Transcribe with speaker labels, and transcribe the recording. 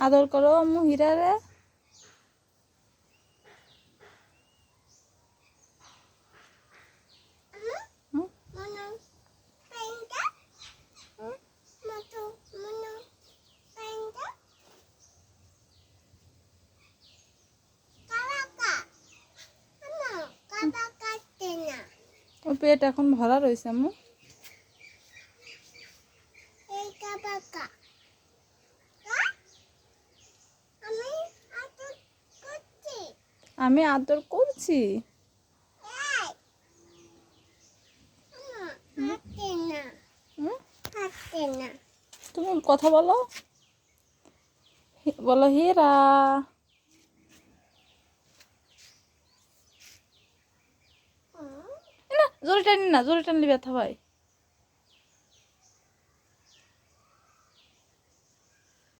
Speaker 1: আদর করো আম্মু হীরা রে হুম? ওর পেট এখন ভরা রয়েছে আম্মু। আমি আদর করছি। তুমি কথা বলো। বলো, হীরা। জোরে টানি না, জোরে টানলে ব্যথা হয়।